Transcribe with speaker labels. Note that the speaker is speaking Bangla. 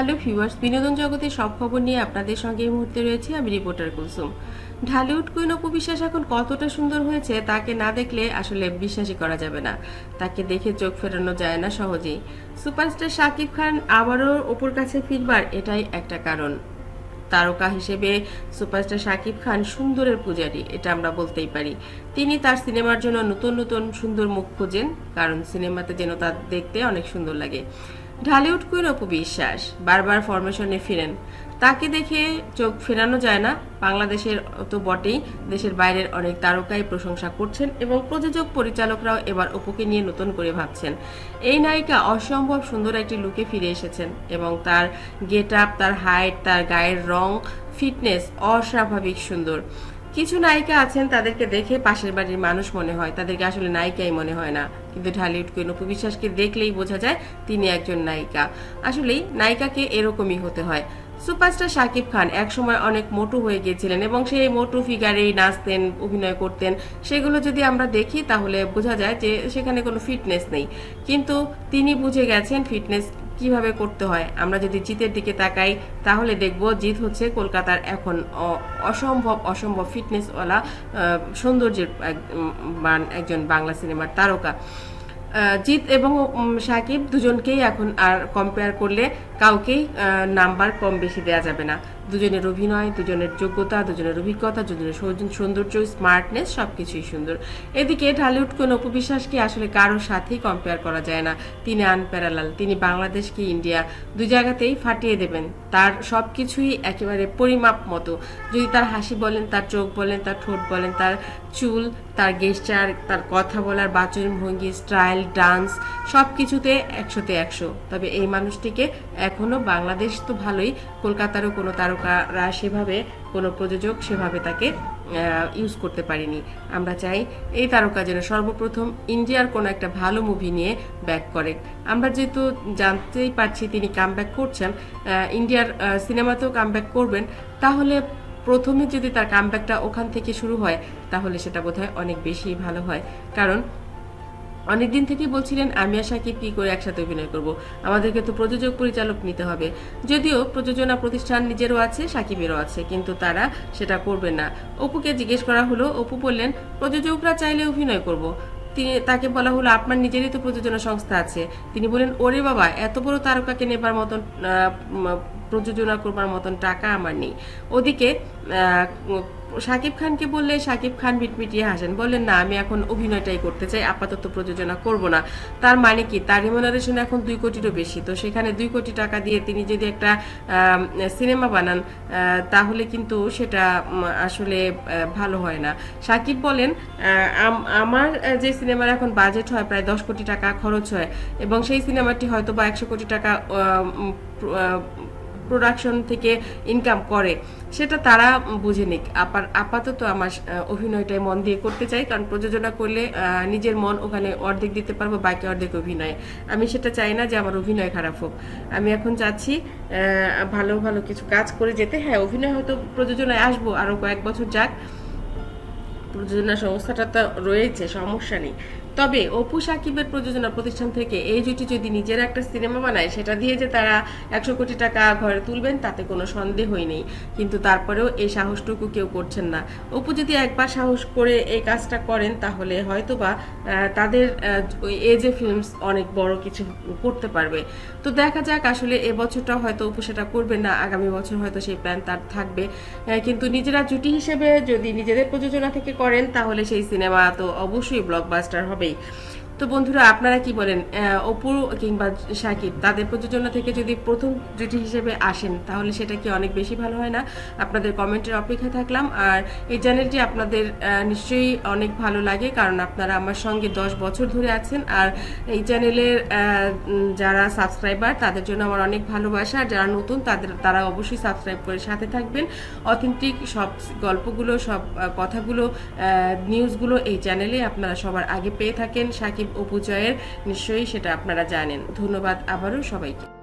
Speaker 1: হ্যালো ভিউয়ার্স, বিনোদন জগতের সব খবর নিয়ে আপনাদের সঙ্গে এই মুহূর্তে রয়েছে আমি রিপোর্টার কুলসুম। ঢালিউড কুইন অপু বিশ্বাস এখন কতটা সুন্দর হয়েছে তাকে না দেখলে আসলে বিশ্বাসই করা যাবে না। তাকে দেখে চোখ ফেরানো যায় না সহজেই। সুপারস্টার শাকিব খান আবারও অপুর কাছে ফিরবার এটাই একটা কারণ। তারকা হিসেবে সুপারস্টার শাকিব খান সুন্দরের পূজারী, এটা আমরা বলতেই পারি। তিনি তার সিনেমার জন্য নতুন নতুন সুন্দর মুখ খোঁজেন, কারণ সিনেমাতে যেন তার দেখতে অনেক সুন্দর লাগে। ঢালিউড কুইন অপু বিশ্বাস বারবার ফরমেশনে ফিরেন। তাকে দেখে চোখ ফেরানো যায় না। বাংলাদেশের তো বটেই, দেশের বাইরের অনেক তারকাই প্রশংসা করছেন এবং প্রযোজক পরিচালকরাও এবার অপুকে নিয়ে নতুন করে ভাবছেন। এই নায়িকা অসম্ভব সুন্দর একটি লুকে ফিরে এসেছেন এবং তার গেট আপ তার হাইট তার গায়ের রং ফিটনেস অস্বাভাবিক সুন্দর। কিছু নায়িকা আছেন, তাদেরকে দেখে পাশের বাড়ির মানুষ মনে হয়। তাদেরকে আসলে নায়িকাই মনে হয় না। কিন্তু ঢালিউড কুইন অপু বিশ্বাসকে দেখলেই বোঝা যায় তিনি একজন নায়িকা। আসলেই নায়িকাকে এরকমই হতে হয়। সুপারস্টার শাকিব খান একসময় অনেক মোটু হয়ে গিয়েছিলেন এবং সেই মোটু ফিগারেই নাচতেন, অভিনয় করতেন। সেগুলো যদি আমরা দেখি তাহলে বোঝা যায় যে সেখানে কোনো ফিটনেস নেই। কিন্তু তিনি বুঝে গেছেন ফিটনেস কীভাবে করতে হয়? আমরা যদি জিতের দিকে তাকাই, তাহলে দেখব জিত হচ্ছে কলকাতার এখন অসম্ভব অসম্ভব ফিটনেসওয়ালা সৌন্দর্যের একজন বাংলা সিনেমার তারকা। জিৎ এবং সাকিব দুজনকেই এখন আর কম্পেয়ার করলে কাউকেই নাম্বার কম বেশি দেওয়া যাবে না। দুজনের অভিনয়, দুজনের যোগ্যতা, দুজনের অভিজ্ঞতা, দুজনের সৌন্দর্য স্মার্টনেস সবকিছুই সুন্দর। এদিকে ঢালিউড কোন অপবিশ্বাসকে আসলে কারোর সাথেই কম্পেয়ার করা যায় না? তিনি আনপ্যারালাল তিনি বাংলাদেশকে ইন্ডিয়া দুই জায়গাতেই ফাটিয়ে দেবেন। তার সবকিছুই একেবারে পরিমাপ মতো। যদি তার হাসি বলেন, তার চোখ বলেন, তার ঠোঁট বলেন, তার চুল, তার গেস্টার তার কথা বলার বাচন ভঙ্গি স্টাইল ডান্স সব কিছুতে একশোতে একশো। তবে এই মানুষটিকে এখনও বাংলাদেশ তো ভালোই, কলকাতারও কোনো তারকারা সেভাবে, কোনো প্রযোজক সেভাবে তাকে ইউজ করতে পারিনি। আমরা চাই এই তারকা যেন সর্বপ্রথম ইন্ডিয়ার কোনো একটা ভালো মুভি নিয়ে ব্যাক করে। আমরা যেহেতু জানতেই পারছি তিনি কাম করছেন ইন্ডিয়ার সিনেমাতেও কাম করবেন, তাহলে প্রথমে যদি তার কামব্যাকটা ওখান থেকে শুরু হয়, তাহলে সেটা বোধহয় অনেক বেশি ভালো হয়। কারণ অনেকদিন থেকে বলছিলেন, আমি আর সাকিব কি করে একসাথে অভিনয় করব? আমাদেরকে তো প্রযোজক পরিচালক নিতে হবে। যদিও প্রযোজনা প্রতিষ্ঠান নিজেরও আছে, সাকিবেরও আছে, কিন্তু তারা সেটা করবে না। অপুকে জিজ্ঞেস করা হলো, অপু বললেন, প্রযোজকরা চাইলে অভিনয় করব। তিনি, তাকে বলা হলো, আপনার নিজেরই তো প্রযোজনা সংস্থা আছে। তিনি বলেন ওরে বাবা, এত বড় তারকাকে নেবার মতন প্রযোজনা করবার মতন টাকা আমার নেই। ওদিকে শাকিব খানকে বললে শাকিব খান মিটমিটিয়ে হাসেন। বললেন, না, আমি এখন অভিনয়টাই করতে চাই, আপাতত প্রযোজনা করব না। তার মানে কি? তার রিমুনারেশন এখন দুই কোটিরও বেশি। তো সেখানে দুই কোটি টাকা দিয়ে তিনি যদি একটা সিনেমা বানান তাহলে কিন্তু সেটা আসলে ভালো হয় না। শাকিব বলেন আমার যে সিনেমার এখন বাজেট হয় প্রায় দশ কোটি টাকা খরচ হয় এবং সেই সিনেমাটি হয়তো বা একশো কোটি টাকা প্রোডাকশন থেকে ইনকাম করে, সেটা তারা বুঝে নিক। আপার, আপাতত আমার অভিনয়টাই মন দিয়ে করতে চাই, কারণ প্রযোজনা করলে নিজের মন ওখানে অর্ধেক দিতে পারব, বাকি অর্ধেক অভিনয়। আমি সেটা চাই না যে আমার অভিনয় খারাপ হোক। আমি এখন চাচ্ছি ভালো ভালো কিছু কাজ করে যেতে। হ্যাঁ অভিনয় হয়তো প্রযোজনায় আসব আরও কয়েক বছর যাক। প্রযোজনা সংস্থাটা তো রয়েছে, সমস্যা নেই। তবে অপু সাকিবের প্রযোজনা প্রতিষ্ঠান থেকে এই জুটি যদি নিজের একটা সিনেমা বানায়, সেটা দিয়ে যে তারা একশো কোটি টাকা ঘরে তুলবেন, তাতে কোনো সন্দেহই নেই। কিন্তু তারপরেও এই সাহসটুকু কেউ করছেন না। অপু যদি একবার সাহস করে এই কাজটা করেন, তাহলে হয়তোবা তাদের ওই এজে ফিল্মস অনেক বড় কিছু করতে পারবে। তো দেখা যাক, আসলে এবছরটা হয়তো অপু সেটা করবে না, আগামী বছর হয়তো সেই প্ল্যান তার থাকবে। কিন্তু নিজেরা জুটি হিসেবে যদি নিজেদের প্রযোজনা থেকে করেন, তাহলে সেই সিনেমা তো অবশ্যই ব্লকবাস্টার story তো বন্ধুরা, আপনারা কি বলেন? অপু কিংবা সাকিব, তাদের প্রযোজনা থেকে যদি প্রথম জুটি হিসেবে আসেন, তাহলে সেটা কি অনেক বেশি ভালো হয় না? আপনাদের কমেন্টের অপেক্ষা থাকলাম। আর এই চ্যানেলটি আপনাদের নিশ্চয়ই অনেক ভালো লাগে, কারণ আপনারা আমার সঙ্গে দশ বছর ধরে আছেন। আর এই চ্যানেলের যারা সাবস্ক্রাইবার, তাদের জন্য আমার অনেক ভালোবাসা। আর যারা নতুন, তাদের, তারা অবশ্যই সাবস্ক্রাইব করে সাথে থাকবেন। অথেন্টিক সব গল্পগুলো, সব কথাগুলো নিউজগুলো এই চ্যানেলে আপনারা সবার আগে পেয়ে থাকেন। সাকিব অপুজয়ের নিশ্চয়ই সেটা আপনারা জানেন। ধন্যবাদ আবারও সবাইকে।